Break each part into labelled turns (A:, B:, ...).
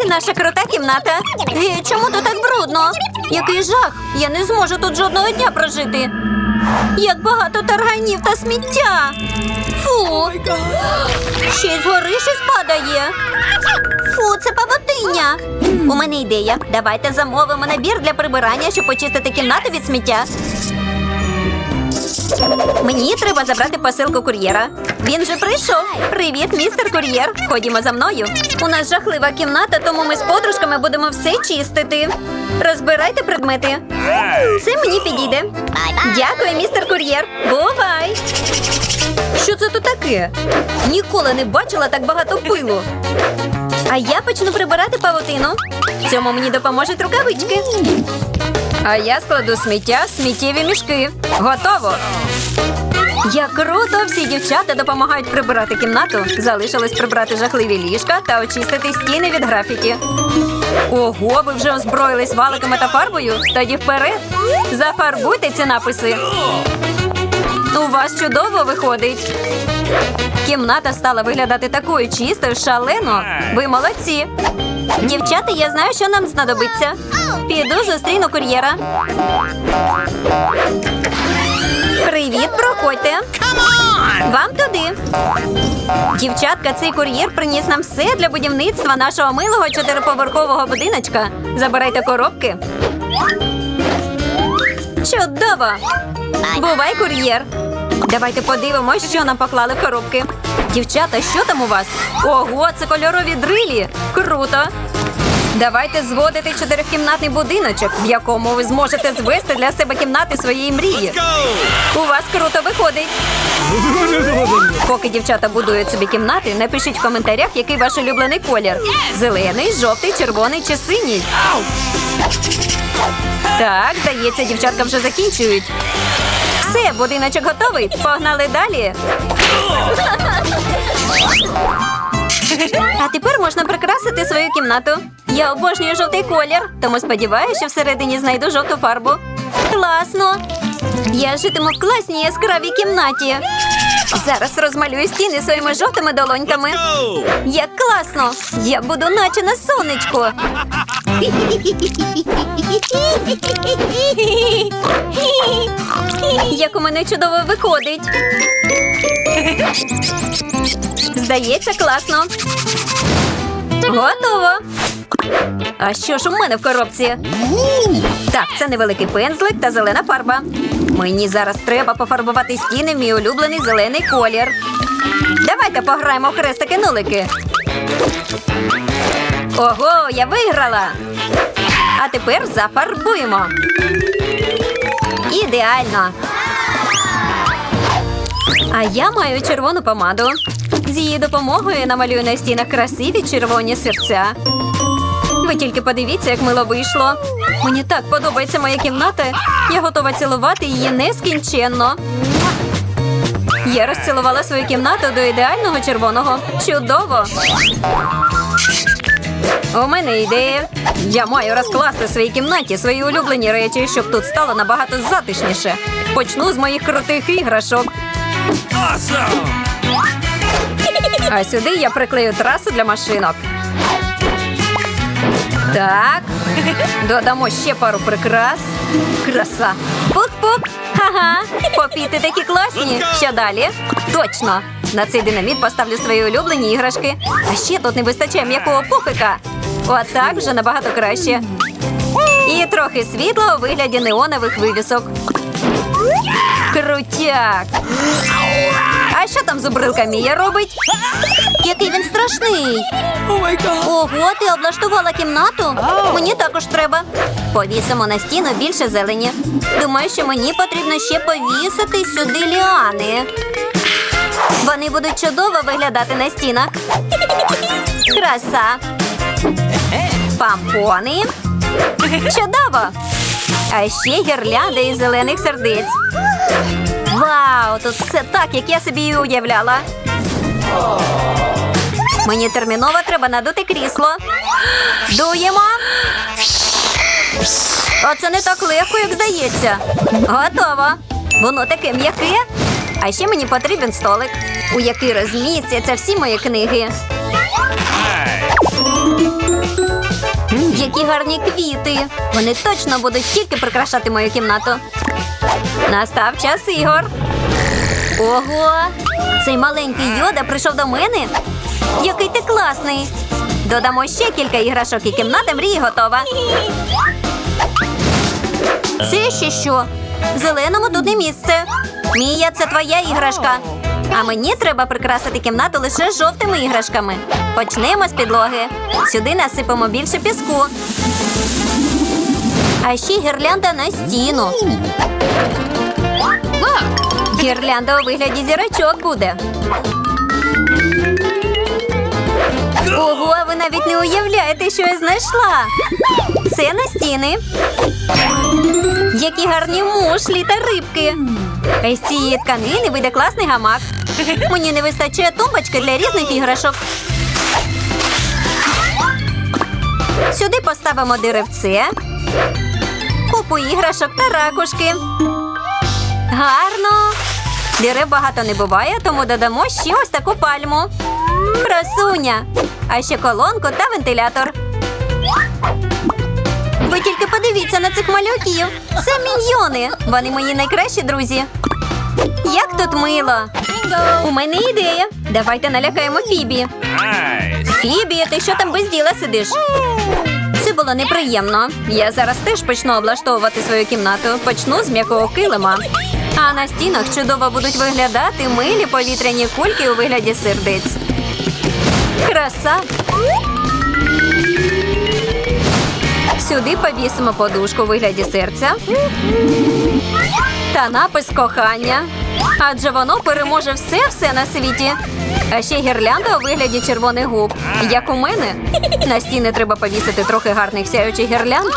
A: Ось і наша крута кімната. Ей, чому тут так брудно? Який жах! Я не зможу тут жодного дня прожити. Як багато тарганів та сміття. Фу. Ще й згори щось падає. Фу, це павутиння. У мене ідея. Давайте замовимо набір для прибирання, щоб почистити кімнату від сміття. Мені треба забрати посилку кур'єра. Він вже прийшов. Привіт, містер кур'єр. Ходімо за мною. У нас жахлива кімната, тому ми з подружками будемо все чистити. Розбирайте предмети. Це мені підійде. Дякую, містер кур'єр. Бувай. Що це тут таке? Ніколи не бачила так багато пилу. А я почну прибирати павутину. В цьому мені допоможуть рукавички. А я складу сміття в сміттєві мішки. Готово. Як круто! Всі дівчата допомагають прибирати кімнату. Залишилось прибрати жахливі ліжка та очистити стіни від графіті. Ого, ви вже озброїлись валиками та фарбою? Тоді вперед. Зафарбуйте ці написи. У вас чудово виходить. Кімната стала виглядати такою чистою, шалено. Ви молодці. Дівчата, я знаю, що нам знадобиться. Піду зустріну кур'єра. Привіт, проходьте. Вам туди. Дівчатка, цей кур'єр приніс нам все для будівництва нашого милого чотириповерхового будиночка. Забирайте коробки. Чудово! Бувай, кур'єр. Давайте подивимось, що нам поклали в коробки. Дівчата, що там у вас? Ого, це кольорові дрилі. Круто. Давайте зводити чотирикімнатний будиночок, в якому ви зможете звести для себе кімнати своєї мрії. У вас круто виходить. Поки дівчата будують собі кімнати, напишіть в коментарях, який ваш улюблений колір: зелений, жовтий, червоний чи синій. Так, здається, дівчатка вже закінчують. Все, будиночок готовий. Погнали далі. А тепер можна прикрасити свою кімнату. Я обожнюю жовтий колір, тому сподіваюся, що всередині знайду жовту фарбу. Класно! Я житиму в класній яскравій кімнаті. Зараз розмалюю стіни своїми жовтими долоньками. Як класно! Я буду наче на сонечку. Як у мене чудово виходить. Здається, класно. Готово. А що ж у мене в коробці? Так, це невеликий пензлик та зелена фарба. Мені зараз треба пофарбувати стіни в мій улюблений зелений колір. Давайте пограємо в хрестики-нулики. Ого, я виграла. А тепер зафарбуємо. Ідеально. А я маю червону помаду. З її допомогою намалюю на стінах красиві червоні серця. Ви тільки подивіться, як мило вийшло. Мені так подобається моя кімната. Я готова цілувати її нескінченно. Я розцілувала свою кімнату до ідеального червоного. Чудово! У мене ідея. Я маю розкласти в своїй кімнаті свої улюблені речі, щоб тут стало набагато затишніше. Почну з моїх крутих іграшок. А сюди я приклею трасу для машинок. Так. Додамо ще пару прикрас. Краса. Пук-пук. Ха-ха. Попіти такі класні. Що далі? Точно. На цей динаміт поставлю свої улюблені іграшки. А ще тут не вистачає м'якого пухика. Отак вже набагато краще. І трохи світла у вигляді неонових вивісок. Крутяк. А що там зубрилка Мія робить? Який він страшний. Ого, ти облаштувала кімнату? Мені також треба. Повісимо на стіну більше зелені. Думаю, що мені потрібно ще повісити сюди ліани. Вони будуть чудово виглядати на стінах. Краса. Пампони. Чудово! А ще гірлянда із зелених сердець. Вау, тут все так, як я собі і уявляла. Мені терміново треба надути крісло. Дуємо. Оце не так легко, як здається. Готово. Воно таке м'яке. А ще мені потрібен столик, у який розмістяться всі мої книги. Які гарні квіти. Вони точно будуть тільки прикрашати мою кімнату. Настав час ігор. Ого! Цей маленький йода прийшов до мене. Який ти класний! Додамо ще кілька іграшок і кімната мрії готова. Це ще що? Зеленому тут не місце. Мія, це твоя іграшка. А мені треба прикрасити кімнату лише жовтими іграшками. Почнемо з підлоги. Сюди насипемо більше піску. А ще гірлянда на стіну. Гірлянда у вигляді зірочок буде. Ого, ви навіть не уявляєте, що я знайшла. Це на стіни. Які гарні мушлі та рибки. З цієї тканини вийде класний гамак. Мені не вистачає тумбочки для різних іграшок. Сюди поставимо деревце, купу іграшок та ракушки. Гарно. Дерев багато не буває, тому додамо ще ось таку пальму. Красуня. А ще колонку та вентилятор. Ви тільки подивіться на цих малюків. Це міньйони. Вони мої найкращі друзі. Як тут мило. У мене ідея. Давайте налякаємо Фібі. Фібі, ти що там без діла сидиш? Це було неприємно. Я зараз теж почну облаштовувати свою кімнату. Почну з м'якого килима. А на стінах чудово будуть виглядати милі повітряні кульки у вигляді сердець. Краса. Сюди повісимо подушку у вигляді серця та напис кохання. Адже воно переможе все-все на світі. А ще гірлянда у вигляді червоних губ. Як у мене. На стіни треба повісити трохи гарних сяючих гірлянд.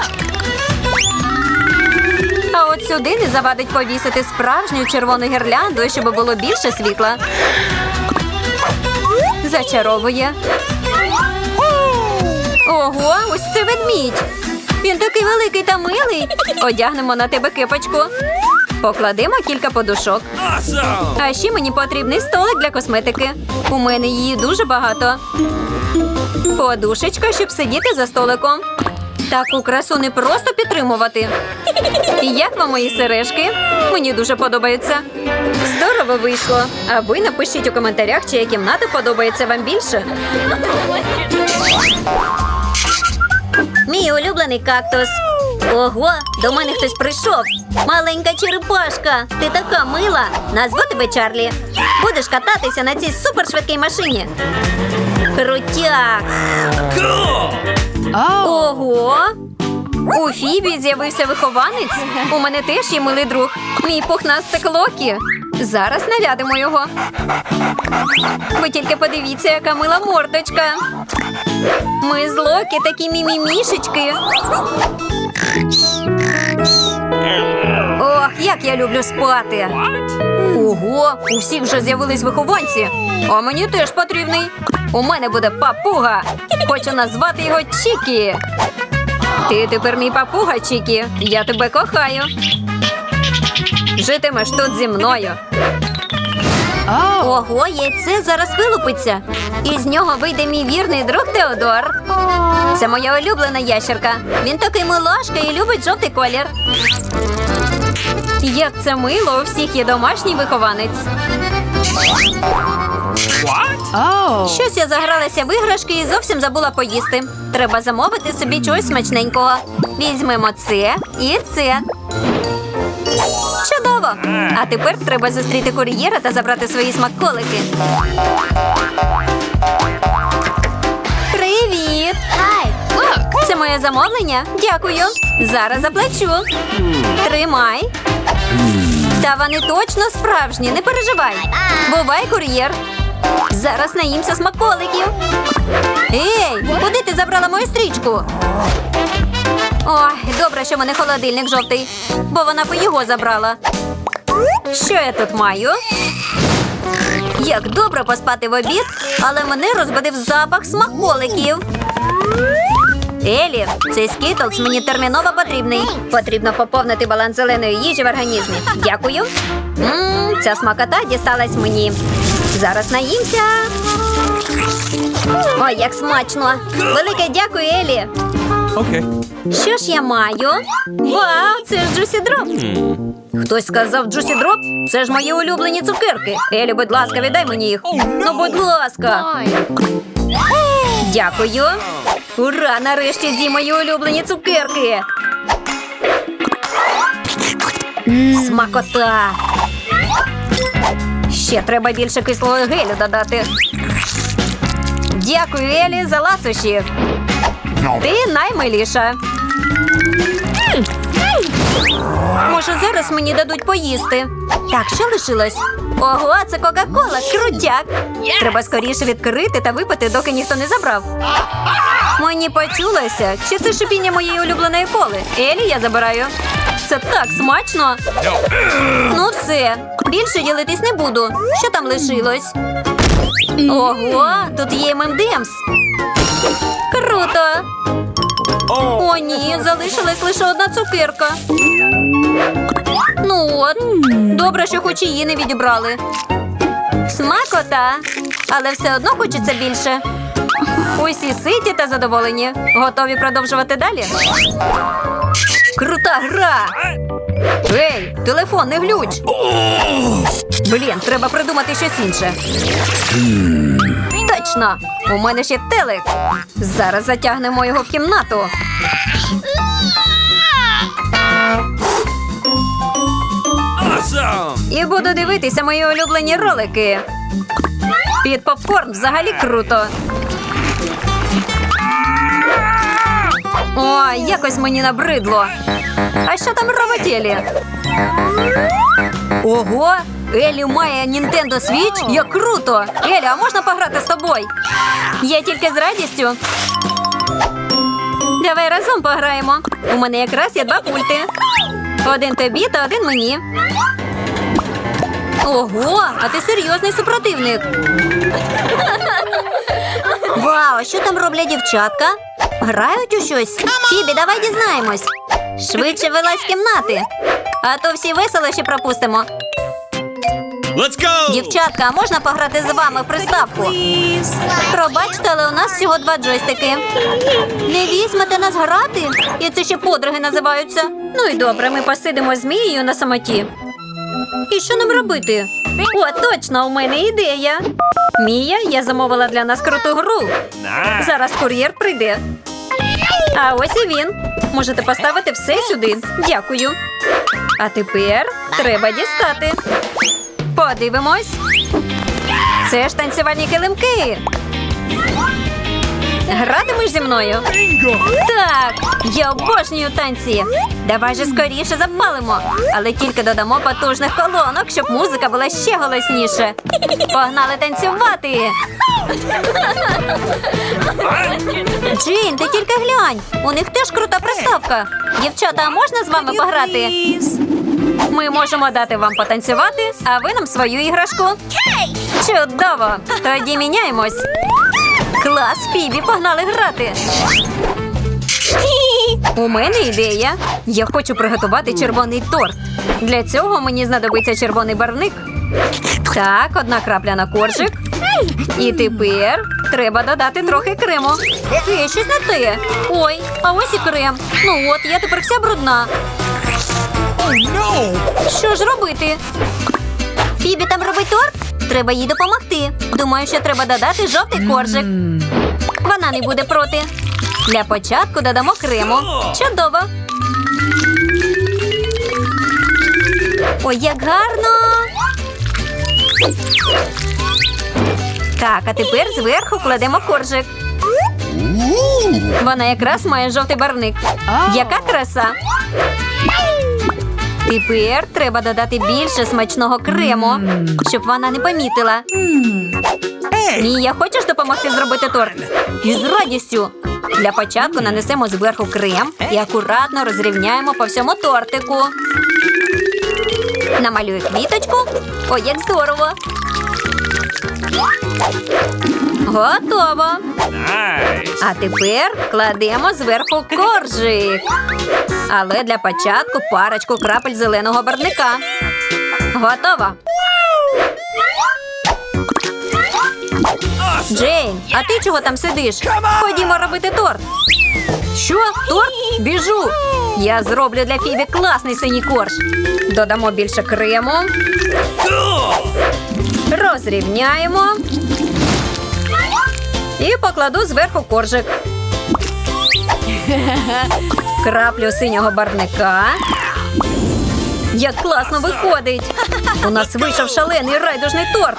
A: А от сюди не завадить повісити справжню червону гірлянду, щоб було більше світла. Зачаровує. Ого, ось це ведмідь. Він такий великий та милий. Одягнемо на тебе кипочку. Покладемо кілька подушок. А ще мені потрібний столик для косметики. У мене її дуже багато. Подушечка, щоб сидіти за столиком. Таку красу не просто підтримувати. І Як вам мої сережки? Мені дуже подобаються. Здорово вийшло. А ви напишіть у коментарях, чия кімната подобається вам більше. Мій улюблений кактус. Ого, до мене хтось прийшов. Маленька черепашка. Ти така мила. Назву тебе Чарлі. Будеш кататися на цій супершвидкій машині. Крутяк. Ого. У Фібі з'явився вихованець. У мене теж є милий друг. Мій пухнастик Локі. Зараз нарядимо його. Ви тільки подивіться, яка мила мордочка. Ми з Локі такі мімімішечки. Ох, як я люблю спати. Ого, у всіх вже з'явились вихованці. А мені теж потрібний. У мене буде папуга. Хочу назвати його Чікі. Ти тепер мій папуга, Чікі. Я тебе кохаю. Житимеш тут зі мною. Ого, яйце зараз вилупиться. І з нього вийде мій вірний друг Теодор. Це моя улюблена ящерка. Він такий милашка і любить жовтий колір. Як це мило, у всіх є домашній вихованець. Щось я загралася в іграшки і зовсім забула поїсти. Треба замовити собі чогось смачненького. Візьмемо це і це. Чудово! А тепер треба зустріти кур'єра та забрати свої смаколики. Привіт! Це моє замовлення. Дякую. Зараз заплачу. Тримай. Та вони точно справжні, не переживай. Бувай, кур'єр. Зараз наїмся смаколиків. Ей, куди ти забрала мою стрічку? Ой, добре, що в мене холодильник жовтий, бо вона по його забрала. Що я тут маю? Як добре поспати в обід, але мене розбудив запах смаколиків. Елі, цей скітлс мені терміново потрібний. Потрібно поповнити баланс зеленої їжі в організмі. Дякую. Мм, ця смакота дісталась мені. Зараз наїмся. Ой, як смачно! Велике дякую, Елі.
B: Okay.
A: Що ж я маю? Вау, це ж Джусі Дроп. Хтось сказав Джусі Дроп? Це ж мої улюблені цукерки. Елі, будь ласка, віддай мені їх. Ну, будь ласка. Дякую. Ура! Нарешті з'їм мої улюблені цукерки. Смакота. Ще треба більше кислого гелю додати. Дякую, Елі, за ласощі. Ти наймиліша. Може, зараз мені дадуть поїсти. Так, що лишилось? Ого, це Кока-Кола, крутяк. Треба скоріше відкрити та випити, доки ніхто не забрав. Мені почулося, чи це шипіння моєї улюбленої коли. Елі, я забираю. Це так смачно. Ну все, більше ділитись не буду. Що там лишилось? Ого, тут є ММДМС. Круто. О, ні, залишилась лише одна цукерка. Ну от, добре, що хоч її не відібрали. Смакота, але все одно хочеться більше. Усі ситі та задоволені. Готові продовжувати далі? Крута гра! Ей, телефон, не глюч! Блін, треба придумати щось інше. Точно! У мене ще телек. Зараз затягнемо його в кімнату. І буду дивитися мої улюблені ролики. Під попкорн взагалі круто. Ой, якось мені набридло. А що там робить Елі? Ого! Елі має Nintendo Switch? Як круто! Елі, а можна пограти з тобою? Я тільки з радістю. Давай разом пограємо. У мене якраз є два пульти. Один тобі та один мені. Ого, а ти серйозний супротивник. Вау, що там роблять дівчатка? Грають у щось? Фібі, давай дізнаємось. Швидше вилазь з кімнати. А то всі веселощі пропустимо.
B: Let's go.
A: Дівчатка, а можна пограти з вами в приставку? Пробачте, але у нас всього два джойстики. Не візьмете нас грати? І це ще подруги називаються. Ну і добре, ми посидимо з Мією на самоті. І що нам робити? О, точно, у мене ідея. Мія, я замовила для нас круту гру. Зараз кур'єр прийде. А ось і він. Можете поставити все сюди. Дякую. А тепер треба дістати. Подивимось. Це ж танцювальні килимки. Гратимеш зі мною? Так, я обожнюю танці. Давай же скоріше запалимо, але тільки додамо потужних колонок, щоб музика була ще голосніше. Погнали танцювати. Джейн, ти тільки глянь. У них теж крута приставка. Дівчата, а можна з вами пограти? Ми можемо дати вам потанцювати, а ви нам свою іграшку. Чудово! Тоді міняємось. Клас, Фібі, погнали грати. У мене ідея. Я хочу приготувати червоний торт. Для цього мені знадобиться червоний барвник. Так, одна крапля на коржик. І тепер треба додати трохи крему. Е, щось не те. Ой, а ось і крем. Ну от, я тепер вся брудна. Що ж робити? Фібі там? Треба їй допомогти. Думаю, що треба додати жовтий коржик. Вона не буде проти. Для початку додамо крему. Чудово. Ой, як гарно. Так, а тепер зверху кладемо коржик. Вона якраз має жовтий барвник. Яка краса! Тепер треба додати більше смачного крему, щоб вона не помітила. Мія, хочеш допомогти зробити торт? Із радістю. Для початку нанесемо зверху крем і акуратно розрівняємо по всьому тортику. Намалюю квіточку. Ой, як здорово. Готово.
B: Nice.
A: А тепер кладемо зверху коржик. Але для початку парочку крапель зеленого барвника. Готово. Джейн, а ти чого там сидиш? Ходімо робити торт. Що? Торт? Біжу. Я зроблю для Фібі класний синій корж. Додамо більше крему. Розрівняємо. І покладу зверху коржик. Краплю синього барвника. Як класно виходить! У нас вийшов шалений райдужний торт.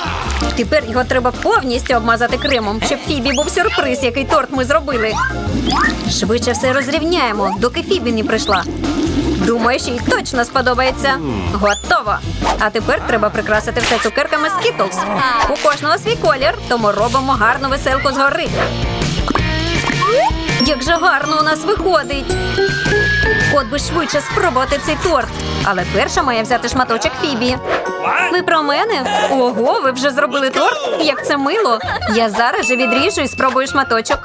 A: Тепер його треба повністю обмазати кремом, щоб Фібі був сюрприз, який торт ми зробили. Швидше все розрівняємо, доки Фібі не прийшла. Думаю, що їй точно сподобається. Готово. А тепер треба прикрасити все цукерками Skittles. У кожного свій колір, тому робимо гарну веселку згори. Як же гарно у нас виходить. От би швидше спробувати цей торт. Але перша має взяти шматочок Фібі. Ви про мене? Ого, ви вже зробили торт? Як це мило. Я зараз же відріжу і спробую шматочок.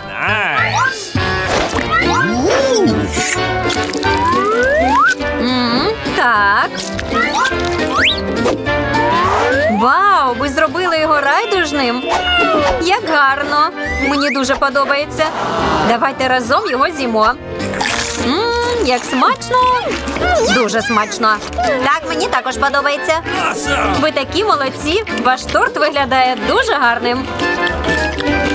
A: Так. Вау, ви зробили його райдужним. Як гарно. Мені дуже подобається. Давайте разом його з'їмо. Як смачно. Дуже смачно. Так, мені також подобається. Ви такі молодці. Ваш торт виглядає дуже гарним.